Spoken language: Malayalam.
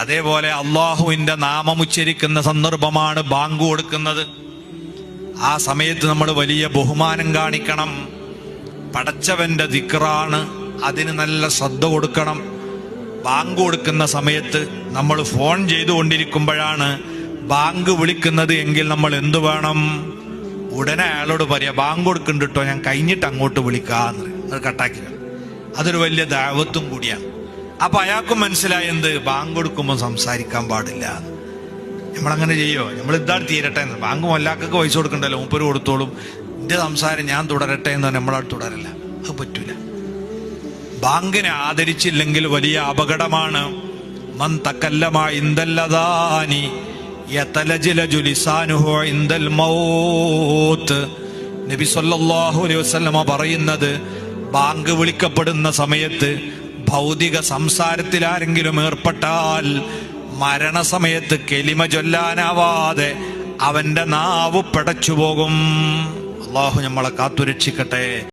അതേപോലെ അള്ളാഹുവിന്റെ നാമം ഉച്ചരിക്കുന്ന സന്ദർഭമാണ് ബാങ്ക് കൊടുക്കുന്നത്. ആ സമയത്ത് നമ്മൾ വലിയ ബഹുമാനം കാണിക്കണം. പടച്ചവന്റെ ദിക്റാണ്. അതിന് നല്ല ശ്രദ്ധ കൊടുക്കണം. ബാങ്ക് കൊടുക്കുന്ന സമയത്ത് നമ്മൾ ഫോൺ ചെയ്തുകൊണ്ടിരിക്കുമ്പോഴാണ് ബാങ്ക് വിളിക്കുന്നത് എങ്കിൽ നമ്മൾ എന്തു വേണം? ഉടനെ അയാളോട് പറയാ ബാങ്ക് കൊടുക്കുന്നുണ്ട് കേട്ടോ ഞാൻ കഴിഞ്ഞിട്ട് അങ്ങോട്ട് വിളിക്കാന്ന് കട്ടാക്കില്ല. അതൊരു വലിയ ദാവത്തും കൂടിയാണ്. അപ്പൊ അയാൾക്കും മനസ്സിലായി എന്ത്? ബാങ്ക് കൊടുക്കുമ്പോൾ സംസാരിക്കാൻ പാടില്ല. നമ്മളങ്ങനെ ചെയ്യോ? നമ്മൾ ഇതാണ് തീരട്ടെ എന്ന്. ബാങ്ക് മൊല്ലാക്കൊക്കെ പൈസ കൊടുക്കണ്ടല്ലോ? മുപ്പര് കൊടുത്തോളും. എന്റെ സംസാരം ഞാൻ തുടരട്ടെ എന്ന് നമ്മളവിടെ തുടരില്ല. അത് പറ്റൂല. ബാങ്കിനെ ആദരിച്ചില്ലെങ്കിൽ വലിയ അപകടമാണ്. മൻ തക്കല്ലമ നബി സല്ലല്ലാഹു അലൈഹി വസല്ലമ പറയുന്നത് ബാങ്ക് വിളിക്കപ്പെടുന്ന സമയത്ത് ഭൗതിക സംസാരത്തിൽ ആരെങ്കിലും ഏർപ്പെട്ടാൽ മരണസമയത്ത് കെലിമ ചൊല്ലാനാവാതെ അവന്റെ നാവ് പടച്ചു പോകും അള്ളാഹു നമ്മളെ കാത്തുരക്ഷിക്കട്ടെ.